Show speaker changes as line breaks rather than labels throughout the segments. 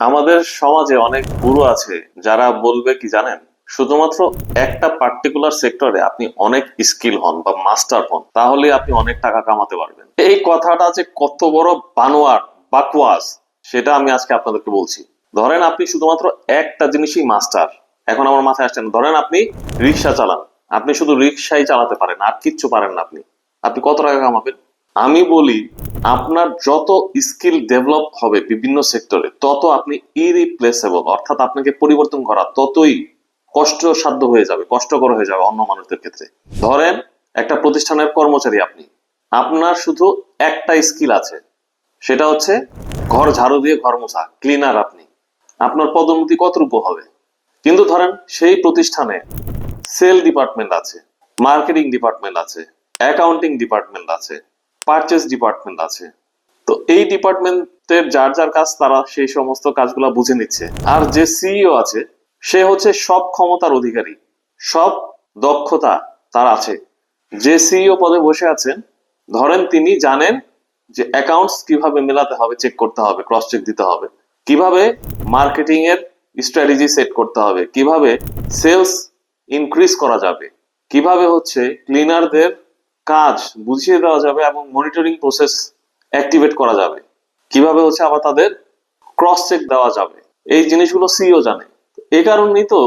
আমাদের সমাজে অনেক গুরু আছে যারা বলবে কি জানেন? শুধুমাত্র একটা পার্টিকুলার সেক্টরে আপনি অনেক স্কিল হন বা মাস্টার হন, তাহলে আপনি অনেক টাকা কামাতে পারবেন। এই কথাটা যে কত বড় বানোয়ার বাকওয়াস সেটা আমি আজকে আপনাদেরকে বলছি। ধরেন আপনি শুধুমাত্র একটা জিনিসই মাস্টার এখন আমার মাথায় আসছে না। ধরেন আপনি রিক্সা চালান, আপনি শুধু রিক্সাই চালাতে পারেন, আর কিচ্ছু পারেন না আপনি। আপনি কত টাকা কামাবেন? আমি বলি আপনার যত স্কিল ডেভেলপ হবে বিভিন্ন সেক্টরে, তত আপনি ইরিপ্লেসেবল অর্থাৎ আপনাকে পরিবর্তন করা ততই কষ্টসাধ্য হয়ে যাবে, কষ্টকর হয়ে যাবে অন্য মানুষদের ক্ষেত্রে। ধরেন, একটা প্রতিষ্ঠানের কর্মচারী আপনি। আপনার শুধু একটা স্কিল আছে, সেটা হচ্ছে ঘর ঝাড়ু দিয়ে ঘর মোছা ক্লিনার আপনি। আপনার পদোন্নতি কতটুকু হবে? কিন্তু ধরেন, সেই প্রতিষ্ঠানে সেল ডিপার্টমেন্ট আছে মার্কেটিং ডিপার্টমেন্ট আছে অ্যাকাউন্টিং ডিপার্টমেন্ট আছে পারচেস ডিপার্টমেন্ট আছে। তো এই ডিপার্টমেন্টের যার যার কাজ তারা সেই সমস্ত কাজগুলো বুঝে নিচ্ছে। আর যে সিইও আছে, সে হচ্ছে সব ক্ষমতার অধিকারী, সব দক্ষতা তার আছে। যে সিইও পদে বসে আছেন, ধরেন তিনি জানেন যে অ্যাকাউন্টস কীভাবে মেলাতে হবে চেক করতে হবে ক্রস চেক দিতে হবে। কীভাবে মার্কেটিং এর স্ট্র্যাটেজি সেট করতে হবে, কীভাবে সেলস ইনক্রিজ করা যাবে, কীভাবে হচ্ছে ক্লিনারদের কাজ বুঝিয়ে দেওয়া যাবে এবং মনিটরিং প্রসেস অ্যাক্টিভেট করা যাবে। কীভাবে হচ্ছে আবার তাদের ক্রস চেক দেওয়া যাবে? এই জিনিসগুলো সিইও জানে। এই কারণেই তো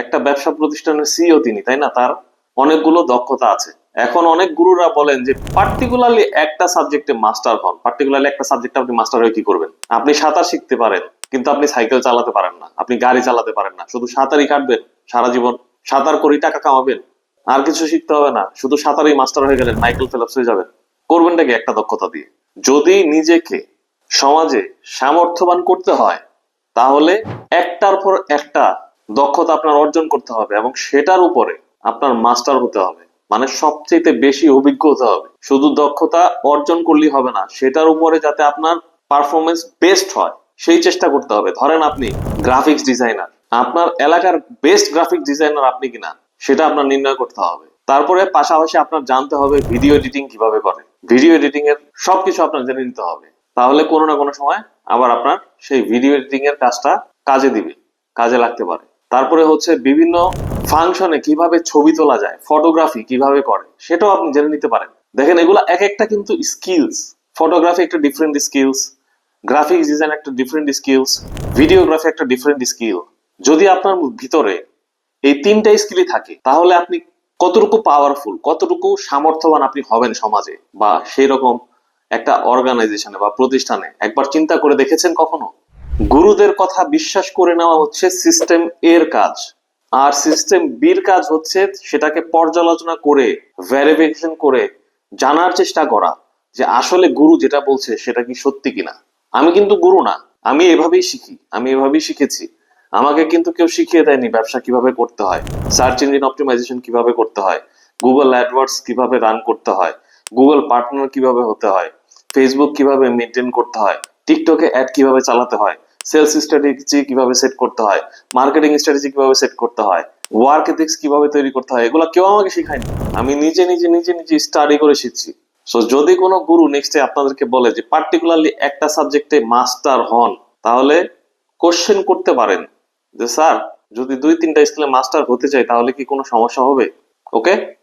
একটা ব্যবসা প্রতিষ্ঠানের সিও তিনি, তাই না? তার অনেকগুলো দক্ষতা আছে। এখন অনেক গুরুরা বলেন যে পার্টিকুলারলি একটা সাবজেক্টে মাস্টার হন। পার্টিকুলারলি একটা সাবজেক্টে আপনি মাস্টার হয়ে কি করবেন? আপনি সাঁতার শিখতে পারেন, কিন্তু আপনি সাইকেল চালাতে পারেন না। আপনি গাড়ি চালাতে পারেন না। শুধু সাঁতারই কাটবেন সারা জীবন। সাঁতার করেই টাকা কামাবেন। আর কিছু শিখতে হবে না। শুধু সাঁতারই মাস্টার হয়ে গেলেন মাইকেল ফেলপস হয়ে যাবেন। করবেনটা কি একটা দক্ষতা দিয়ে? যদি নিজেকে সমাজে সামর্থ্যবান করতে হয়, তাহলে একটার পর একটা দক্ষতা আপনার অর্জন করতে হবে এবং সেটার উপরে আপনার মাস্টার হতে হবে। মানে সবচেয়ে বেশি অভিজ্ঞ হতে হবে। শুধু দক্ষতা অর্জন করলেই হবে না, সেটার উপরে যাতে আপনার পারফরমেন্স বেস্ট হয়, সেই চেষ্টা করতে হবে। ধরেন আপনি গ্রাফিক্স ডিজাইনার আপনার এলাকার বেস্ট গ্রাফিক ডিজাইনার আপনি কিনা? সেটা আপনার নির্ণয় করতে হবে। তারপরে পাশাপাশি আপনার জানতে হবে ভিডিও এডিটিং কীভাবে করে। ভিডিও এডিটিং এর সবকিছু আপনার জেনে নিতে হবে। তাহলে কোনো না কোনো সময় আবার আপনার সেই ভিডিও এডিটিং এর কাজটা কাজে দিবে, কাজে লাগতে পারে। তারপরে হচ্ছে বিভিন্ন ফাংশনে কীভাবে ছবি তোলা যায় ফটোগ্রাফি কীভাবে করে, সেটাও আপনি জেনে নিতে পারেন। দেখেন, এগুলো এক একটা কিন্তু স্কিলস ফটোগ্রাফি একটা ডিফারেন্ট স্কিলস গ্রাফিক্স ডিজাইন একটা ডিফারেন্ট স্কিলস ভিডিওগ্রাফি একটা ডিফারেন্ট স্কিল যদি আপনার ভিতরে এই তিনটা স্কিলই থাকে। তাহলে আপনি কতটুকু পাওয়ারফুল কতটুকু সামর্থ্যবান আপনি হবেন সমাজে বা সেই রকম একটা অর্গানাইজেশনে বা প্রতিষ্ঠানে? একবার চিন্তা করে দেখেছেন কখনো? গুরুদের কথা বিশ্বাস করে নেওয়া হচ্ছে সিস্টেম এর কাজ। আর সিস্টেম বির কাজ হচ্ছে সেটাকে পর্যালোচনা করে ভেরিফিকেশন করে, জানার চেষ্টা করা যে আসলে গুরু যেটা বলছে সেটা কি সত্যি কিনা। আমি কিন্তু গুরু না। আমি এভাবেই শিখি। আমি এভাবেই শিখেছি। আমাকে কিন্তু কেউ শিখিয়ে দেয়নি ব্যবসা কীভাবে করতে হয় সার্চ ইঞ্জিন অপটিমাইজেশন কীভাবে করতে হয় গুগল অ্যাডওয়ার্ডস কীভাবে রান করতে হয় গুগল পার্টনার কীভাবে হতে হয় ফেসবুক কীভাবে মেনটেন করতে হয় টিকটকে অ্যাড কীভাবে চালাতে হয় সেলস স্ট্র্যাটেজি কীভাবে সেট করতে হয় মার্কেটিং স্ট্র্যাটেজি কীভাবে সেট করতে হয় ওয়ার্ক এথিক্স কীভাবে তৈরি করতে হয়, এগুলো কেউ আমাকে শেখায়নি। আমি নিজে নিজে নিজে নিজে স্টাডি করে শিখছি। সো যদি কোনো গুরু নেক্সটে আপনাদেরকে বলে যে পার্টিকুলারলি একটা সাবজেক্টে মাস্টার হন, তাহলে কোশ্চেন করতে পারেন। যে স্যার, যদি দুই তিনটা স্কুলে মাস্টার হতে চাই, তাহলে কি কোনো সমস্যা হবে? ওকে?